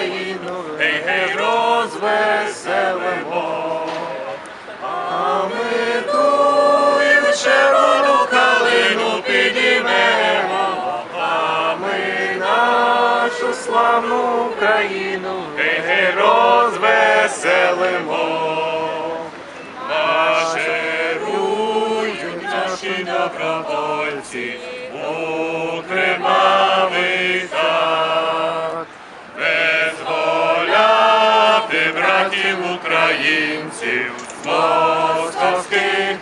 Україну, гей, гей, розвеселимо. А ми тую червону калину підіймемо, а ми нашу славну Україну, гей, гей, розвеселимо. Марширують наші добровольці у з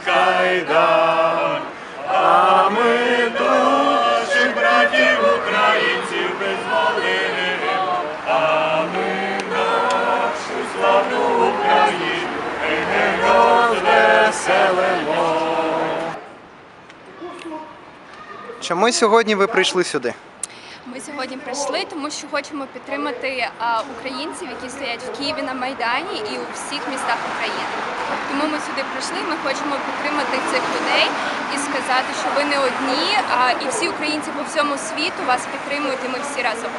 кайдан. А ми наших братів українців визволимо, а ми нашу славну Україну гей, розвеселимо. Чому сьогодні ви прийшли сюди? Ми сьогодні прийшли, тому що хочемо підтримати а, українців, які стоять в Києві на Майдані і у всіх містах України. Тому ми сюди прийшли. Ми хочемо підтримати цих людей і сказати, що ви не одні, а і всі українці по всьому світу вас підтримують, і ми всі разом.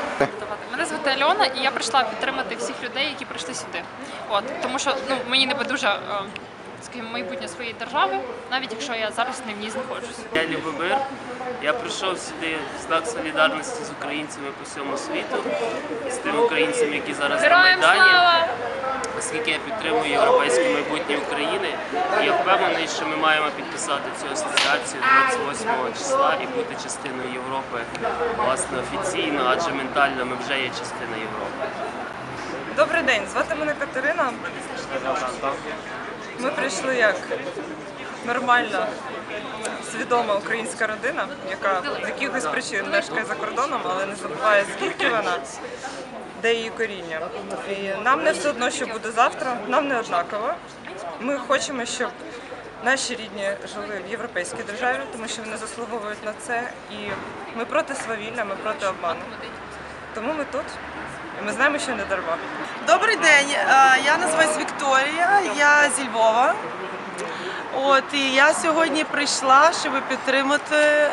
Мене звати Альона, і я прийшла підтримати всіх людей, які прийшли сюди. От тому що ну мені не байдуже, е, скажімо, майбутнє своєї держави, навіть якщо я зараз не в ній знаходжусь. Я Любомир. Я прийшов сюди в знак солідарності з українцями по всьому світу, з тими українцями, які зараз на Майдані. Оскільки я підтримую європейське майбутнє я впевнений, що ми маємо підписати цю асоціацію 28 числа і бути частиною Європи, власне, офіційно, адже ментально ми вже є частина Європи. Добрий день, звати мене Катерина. Ми прийшли як нормальна, свідома українська родина, яка з якихось причин мешкає за кордоном, але не забуває звідки вона, де її коріння. І нам не все одно, що буде завтра, нам не однаково. Ми хочемо, щоб наші рідні жили в європейській державі, тому що вони заслуговують на це. І ми проти свавілля, ми проти обману. Тому ми тут. І ми знаємо, що не дарма. Добрий день, я називаюсь Вікторія, я зі Львова. От і я сьогодні прийшла, щоб підтримати е,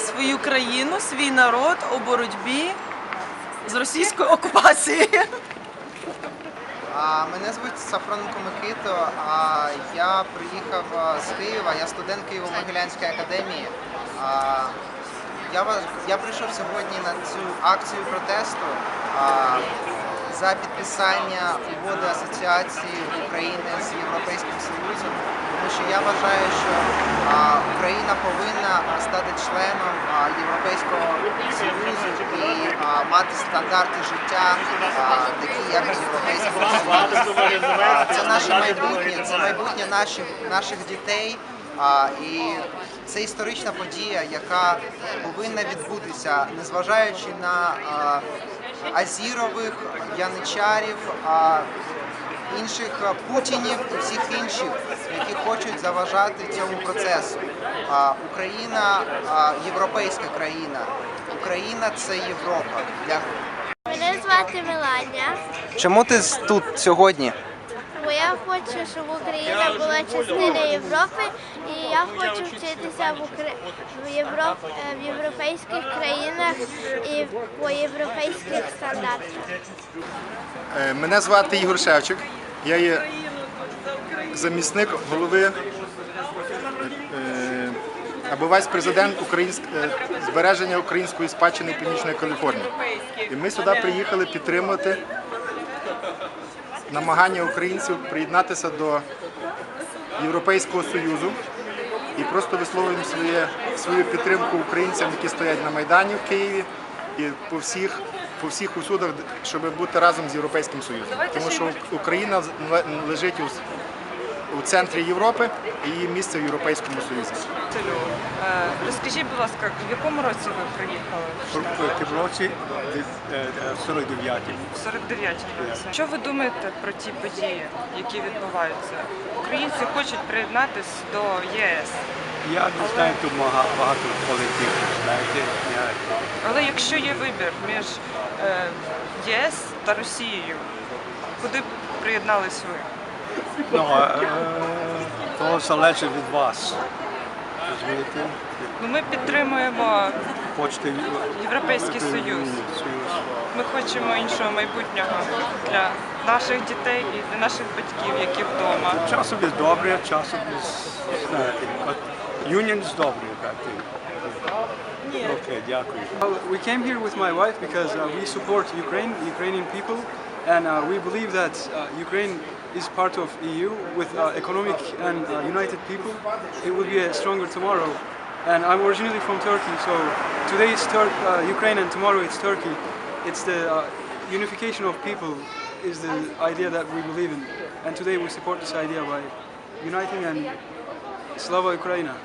свою країну, свій народ у боротьбі з російською окупацією. Мене звуть Сафроненко Микито. А я приїхав з Києва, я студент Києво-Могилянської академії. Я, прийшов сьогодні на цю акцію протесту за підписання угоди асоціації України з тому що я вважаю, що Україна повинна стати членом Європейського Союзу і мати стандарти життя, такі як Союзі. А, Це наше майбутнє, це майбутнє наших, наших дітей. А, і це історична подія, яка повинна відбутися, незважаючи на а, азірових, яничарів, а, інших путінів і всіх інших, які хочуть заважати цьому процесу. А, Україна європейська країна. Україна це Європа. Дякую. Мене звати Меланія, Чому ти з- тут сьогодні? бо я хочу, щоб Україна була частиною Європи, і я хочу вчитися в, Укра... в, Європ... е, в європейських країнах і по європейських стандартах. Е, Мене звати Ігор Шевчик. Я є замісник голови е, або вайс-президент е, збереження української спадщини Північної Каліфорнії. І ми сюди приїхали підтримати намагання українців приєднатися до Європейського Союзу. І просто висловлюємо своє, свою підтримку українцям, які стоять на Майдані в Києві і по всіх, по всіх усюдах, щоб бути разом з Європейським Союзом. Тому що Україна лежить у, у центрі Європи і її місце в Європейському Союзі. Е, Розкажіть, будь ласка, в якому році ви приїхали? В році 49 В 49-му році. Що ви думаєте про ті події, які відбуваються? Українці хочуть приєднатися до ЄС. Я не знаю, тут багато політиків, знаєте. Але якщо є вибір між е, ЄС та Росією, куди б приєднались ви? Ну, е, то залежить від вас. Розумієте? Ну, ми підтримуємо Хочете Європейський Союз. Союз. Ми хочемо іншого майбутнього для наших дітей і для наших батьків, які вдома. Часом є добре, часом Union is добре. Окей, дякую. Well, we came here with my wife because uh, we support Ukraine, Ukrainian people, and uh, we believe that uh, Ukraine is part of EU with uh, economic and uh, united people. It will be a stronger tomorrow. And I'm originally from Turkey, so today is Tur- uh, Ukraine and tomorrow it's Turkey. It's the uh, unification of people is the idea that we believe in, and today we support this idea by uniting and Slava Ukraina.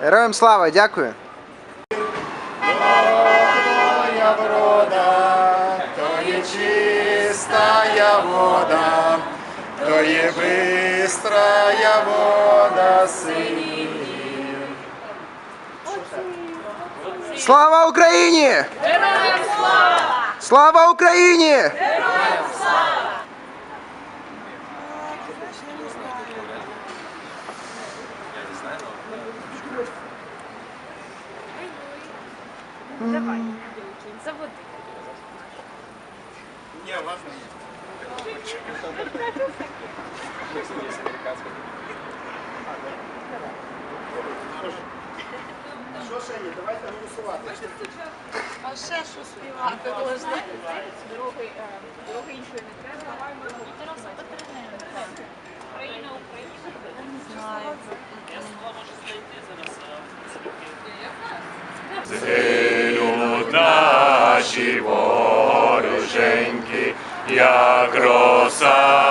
Героям слава, дякую. Твоя врода, то є чистая вода, то є бистрая вода синів. Слава Україні! Героям слава! Слава Україні! Не, ладно. Здесь американский. Що ще є? Давайте голосувати. А ще що співати можна? Другий, не знаю. Я слова можу знайти зараз. Целю наші. Як роса на